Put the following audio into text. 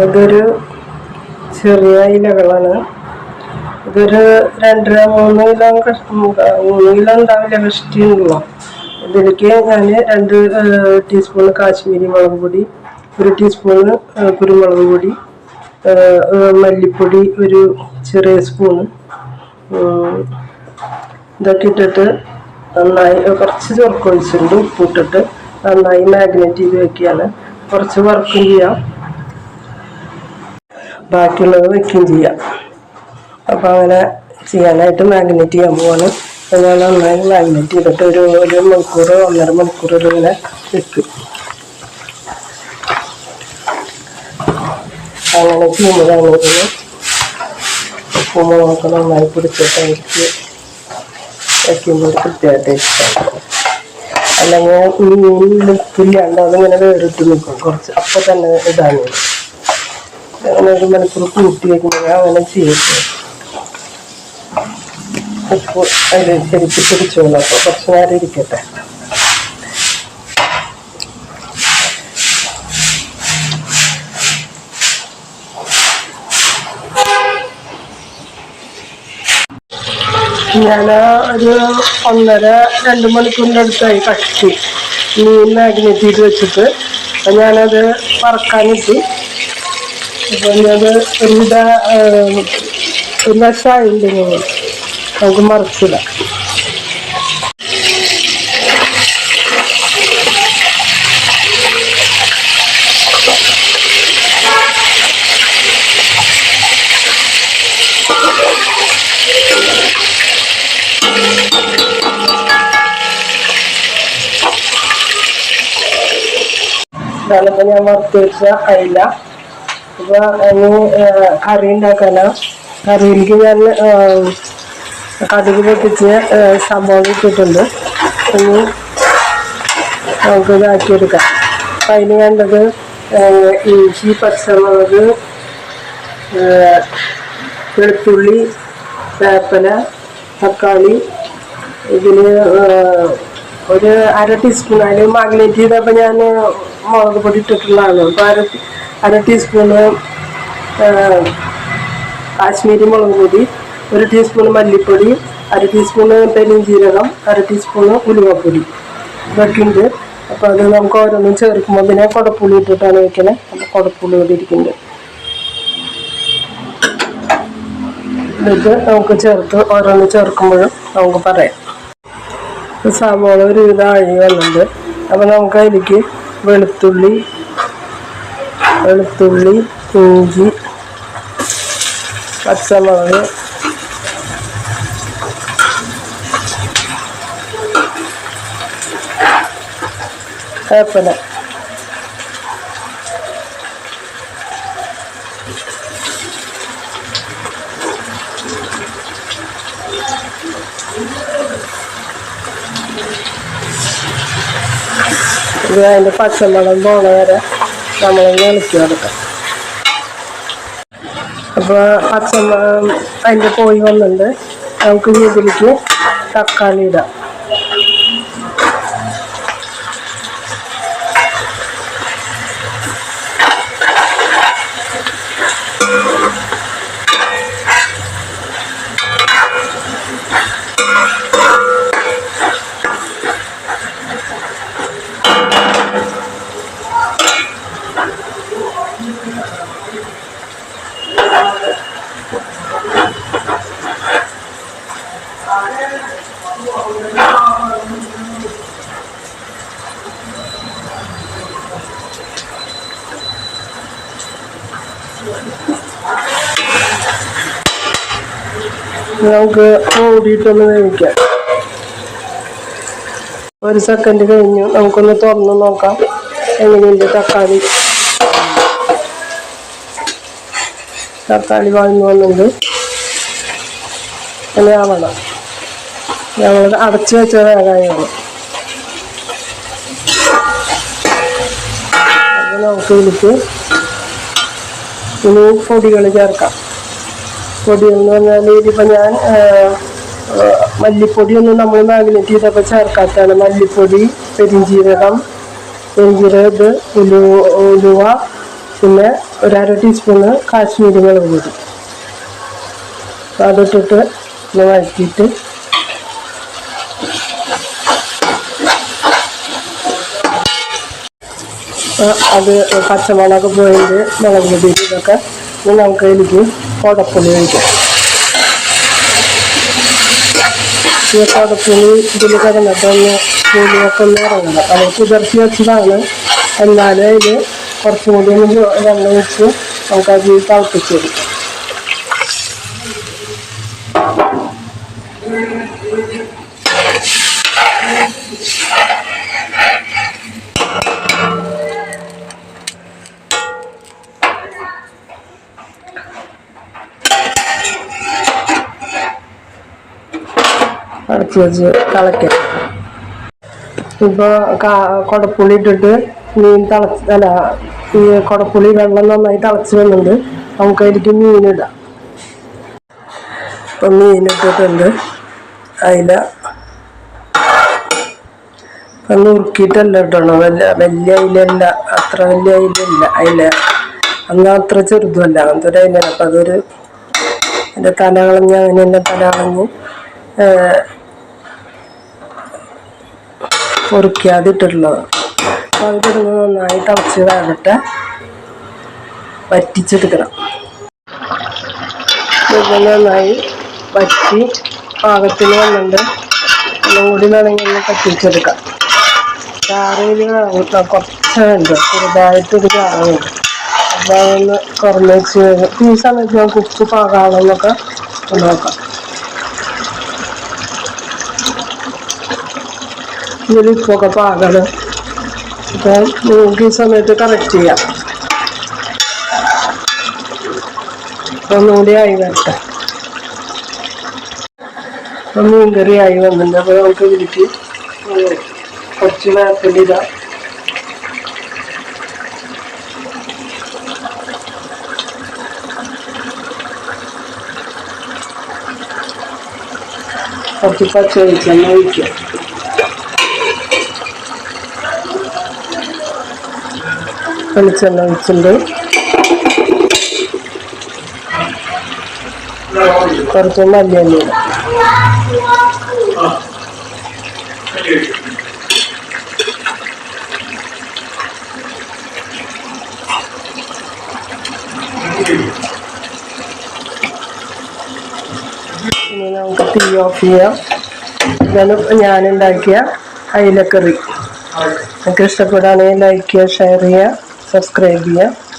ഇതൊരു ചെറിയ ഇലകളാണ്. ഇതൊരു രണ്ടര മൂന്ന് കിലോ മൂന്ന് കിലോ ഉണ്ടാവില്ല കഷ്ടിയുണ്ടല്ലോ ഇതിലേക്ക് ഞാൻ രണ്ട് ടീസ്പൂൺ കാശ്മീരി മുളക് പൊടി ഒരു ടീസ്പൂൺ കുരുമുളക് പൊടി മല്ലിപ്പൊടി ഒരു ചെറിയ സ്പൂണ് ഇതൊക്കെ ഇട്ടിട്ട് നന്നായി കുറച്ച് ചൊറുക്ക് ഒഴിച്ചിട്ടുണ്ട് ഉപ്പിട്ടിട്ട് നന്നായി മാഗ്നേറ്റ് ചെയ്ത് വെക്കുകയാണ്. കുറച്ച് വർക്ക് ചെയ്യാം. ബാക്കിയുള്ളത് വെക്കുകയും ചെയ്യാം. അപ്പം അങ്ങനെ ചെയ്യാനായിട്ട് മാഗ്നറ്റ് ചെയ്യാൻ പോവാണ്. അതുപോലെ നന്നായി മാഗ്നറ്റ് ചെയ്തിട്ട് ഒരു ഒരു മണിക്കൂർ ഒന്നര മണിക്കൂർ ഇങ്ങനെ വെക്കും. അങ്ങനെ ചെയ്യുന്നതാണ് ഉപ്പുമുളകൊക്കെ ഉപ്പും മുളകൊക്കെ നന്നായി പിടിച്ചിട്ട് എനിക്ക് വയ്ക്കുമ്പോൾ ഒരു കൃത്യമായിട്ട് ഇഷ്ടമാണ് അല്ലെങ്കിൽ മീൻ വെക്കില്ലാണ്ട് അതിങ്ങനെ വേറിട്ട് നിൽക്കും കുറച്ച്. അപ്പം തന്നെ ഇതാണ്. അങ്ങനെ ഒരു മണിക്കൂർ കൂട്ടി അങ്ങനെ ചെയ്യട്ടെ ഉപ്പ് അതിൽ ശരിക്ക് നേരം ഇരിക്കട്ടെ. ഞാൻ ഒരു ഒന്നര രണ്ട് മണിക്കൂറിന്റെ അടുത്തായി കഷ്ടി മീൻ മാഗ്നറ്റ് ചെയ്ത് വെച്ചിട്ട് ഞാനത് വറക്കാനിട്ട്. അപ്പം ഒരുവിധ നമുക്ക് മറക്കില്ല ഞാൻ വറുത്ത് വെച്ച അപ്പോൾ ഇനി കറി ഉണ്ടാക്കാനാ. കറിയിലേക്ക് ഞാൻ കടുക് പൊട്ടിച്ച് സംഭവം ഇട്ടിട്ടുണ്ട്. ഇനി നമുക്ക് ഇതാക്കിയെടുക്കാം അപ്പം അതിന് വേണ്ടത് ഇഞ്ചി പച്ചമുളക് വെളുത്തുള്ളി വേപ്പല തക്കാളി ഇതിന് ഒരു അര ടീസ്പൂൺ അതിന് മാഗ്നേറ്റ് ചെയ്തപ്പോൾ ഞാൻ മുളക് പൊടി ഇട്ടിട്ടുള്ളതാണ് അപ്പോൾ അര അര ടീസ്പൂണ് കാശ്മീരി മുളക് പൊടി ഒരു ടീസ്പൂൺ മല്ലിപ്പൊടി അര ടീസ്പൂണ് പെരിഞ്ചീരകം അര ടീസ്പൂണ് ഉലുവപ്പൊടി. ഇതൊക്കെ ഉണ്ട് അപ്പോൾ അത് നമുക്ക് ഓരോന്നും ചേർക്കുമ്പോൾ പിന്നെ കുടപ്പുളി ഇട്ടിട്ടാണ് വെക്കണേ. അപ്പോൾ കുടപ്പുളി ഇവിടെ ഇരിക്കുന്നുണ്ട്. എന്നിട്ട് നമുക്ക് ചേർത്ത് ഓരോന്ന് ചേർക്കുമ്പോഴും നമുക്ക് പറയാം. സവാള ഒരു അഴി വന്നിട്ടുണ്ട്. അപ്പം നമുക്ക് അതിലേക്ക് വെളുത്തുള്ളി വെളുത്തുള്ളി ഇഞ്ചി പച്ചമുളക് വേപ്പില. ഇത് അതിന്റെ പച്ചമണം പോണ വരെ നമ്മൾ ഇളക്കി കൊടുക്കാം അപ്പോൾ പച്ചമണം അതിന്റെ പോയി വന്നിട്ടുണ്ട്. നമുക്ക് ഇതിലേക്ക് തക്കാളി ഇടാം. നമുക്ക് മൂടിയിട്ടൊന്ന് വേവിക്കാം ഒരു സെക്കൻഡ് കഴിഞ്ഞു നമുക്കൊന്ന് തുറന്ന് നോക്കാം എങ്ങനെയുണ്ട് തക്കാളി തക്കാളി വാങ്ങി വന്നുണ്ട് അങ്ങനെ ആവണം ഞങ്ങൾ അടച്ചു വെച്ച വേഗമാണ് നമുക്ക് ഇതിലേക്ക് ഇനി പൊടികൾ ചേർക്കാം. പൊടി എന്ന് പറഞ്ഞാൽ ഇതിപ്പോൾ ഞാൻ മല്ലിപ്പൊടിയൊന്നും നമ്മൾ മാഗ്നറ്റ് ചെയ്തപ്പോൾ ചേർക്കാത്തതാണ്. മല്ലിപ്പൊടി പെരിഞ്ജീരകം പെരിഞ്ജീരകം ഇത് ഉലു ഉലുവ പിന്നെ ഒരു അര ടീസ്പൂണ് കാശ്മീരി മുളക് പൊടി അതിട്ടിട്ട് ഒന്ന് വഴറ്റിയിട്ട് അത് പച്ചമുളക് പോയിട്ട് മുളക് പൊടി ഇതൊക്കെ നമുക്ക് എനിക്ക് കുടപ്പുളി ഒഴിക്കാം. ഈ കുടപ്പുളി ഇതിൽ കിടന്നിട്ടൊന്ന് പുളിയൊക്കെ ഒന്ന് ഇറങ്ങണം അത് കുതിർത്തി വെച്ചതാണ്. എന്നാലും ഇത് കുറച്ചും കൂടി ഒന്ന് വെള്ളം ഒഴിച്ച് നമുക്കത് തിളപ്പിച്ചെടുക്കാം അടച്ച് വെച്ച് തിളയ്ക്കാം. ഇപ്പോൾ കുടപ്പുളി ഇട്ടിട്ട് മീൻ തിളച്ച് അല്ല ഈ കുടപ്പുളി വെള്ളം നന്നായി തിളച്ച് വന്നുണ്ട് നമുക്കതിലേക്ക് മീനിടാം അപ്പം മീനിട്ടിട്ടുണ്ട് അതില ഇപ്പം നുറുക്കിയിട്ടല്ല ഇട്ടണം വലിയ വലിയ അയിലല്ല അത്ര വലിയ അയിലല്ല അയില. അന്ന് അത്ര ചെറുതുമല്ല. അങ്ങനത്തെ ഒരു അയിലാണ് അപ്പം അതൊരു എന്റെ തല കളഞ്ഞ് അങ്ങനെ തന്നെ തല കളഞ്ഞ് പൊറുക്കിയാതെ ഇട്ടിട്ടുള്ളത് അപ്പോൾ അത് കിടന്ന് നന്നായി തിളച്ച് വേകട്ടെ വറ്റിച്ചെടുക്കണം. നന്നായി വറ്റി പാകത്തിന് വന്നിട്ട് ഒന്നും കൂടി വേണമെങ്കിൽ ഒന്ന് പറ്റിച്ചെടുക്കാം ചാറയിൽ കുറച്ചുണ്ട് ചെറുതായിട്ടൊരു ചാറുണ്ട്. അപ്പോൾ അതൊന്ന് കുറഞ്ഞ് വെച്ച് ഈ സമയത്ത് നമുക്ക് ഉപ്പ് പാകാണെന്നൊക്കെ നോക്കാം. ഇതിൽ ഉപ്പൊക്കെ പാകണം. അപ്പം നമുക്ക് ഈ സമയത്ത് കറക്റ്റ് ചെയ്യാം. ഒന്നുകൂടി ആയി വരട്ടെ. അപ്പം മീൻകറി ആയി വന്നിട്ടുണ്ട്. അപ്പോൾ നമുക്ക് ഇതിലേക്ക് കുറച്ച് വേപ്പിന്റെ ഇതാ കുറച്ച് പച്ച വെളിച്ചെണ്ണ ഒഴിക്കുക വെളിച്ചെണ്ണ ഒഴിച്ചിട്ടുണ്ട്. കുറച്ച് മല്ലിയെണ്ണ ഇടാം ഇനി നമുക്ക് തീ ഓഫ് ചെയ്യാം. ഇതാണ് ഞാനുണ്ടാക്കിയ അയിലക്കറി. നിങ്ങൾക്ക് ഇഷ്ടപ്പെടുകയാണെങ്കിൽ ലൈക്ക് ചെയ്യുക ഷെയർ ചെയ്യുക. സബ്സ്ക്രൈബ് ചെയ്യുക.